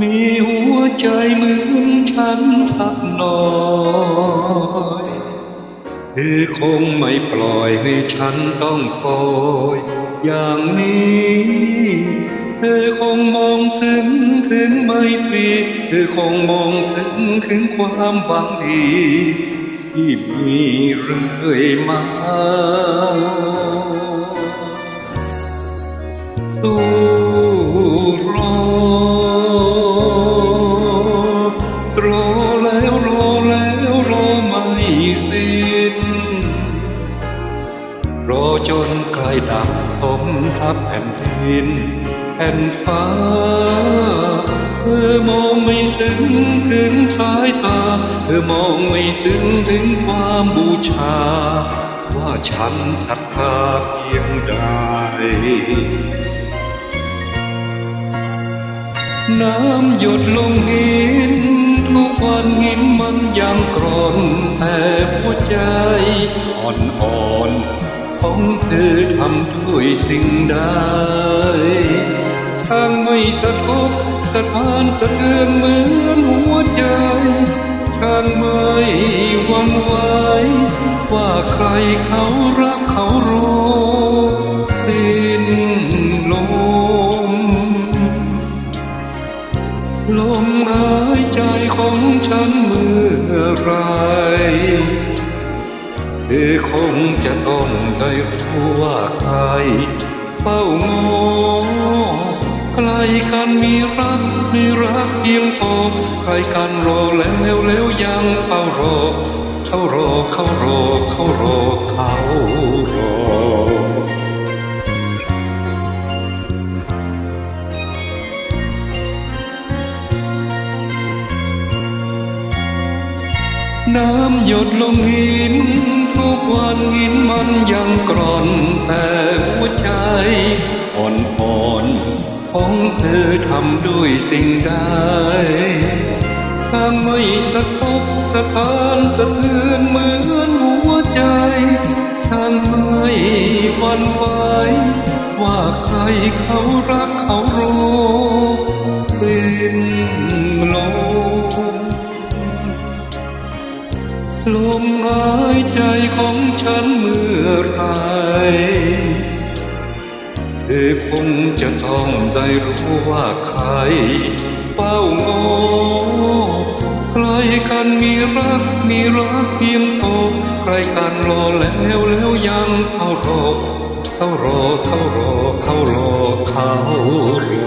มีหัวใจเหมือนฉันสักหน่อยเธอคงไม่ปล่อยให้ฉันต้องคอยอย่างนี้เธอคงมองซึ้งถึงไม่รีเธอคงมองซึ้งถึงความหวังดี ที่มีเรื่อยมา สู้รอรอแล้วรอแล้วรอไม่สิ้น รอจนใกล้ดับถมทับแผ่นดินแผ่นฟ้า เธอมองไม่ซึ้งถึงสายตา เธอมองไม่ซึ้งถึงความบูชา ว่าฉันศรัทธาเพียงใดน้ำหยดลงหินทุกวันหินมันยังกร่อนแต่หัวใจอ่อนๆของเธอทำด้วยสิ่งใดทางไม่สะทก สะท้านสะเทือนเหมือนหัวใจทางไม่หวั่นไหวว่าใครเขารักเขารู้สิ้นลมลมหายใจของฉันเมื่อไรเธอคงจะต้องได้รู้ว่าใครเฝ้างอง ใครกันมีรักมีรักเพียงพอใครกันรอแล้วแล้วยังเฝ้ารอเขารอเขารอเขารอเขารอน้ำหยดลงหินทุกวันหินมันยังกร่อนแต่หัวใจ ของเธอทำด้วยสิ่งใดทาไม่สะทกสะทานสะเทือนเหมือนหัวใจทางไม่หวันไหวว่าใครเขารักเขารู้สิ้นลมลมหายใจของฉันเมื่อไร อคงจะต้องได้รู้ว่าใครเฝ้างอใครกันมีรักมีรักเพียงโตใครกันรอแล้วแล้วยังเฝ้ารอเขารอเขารอเขารอเขารอ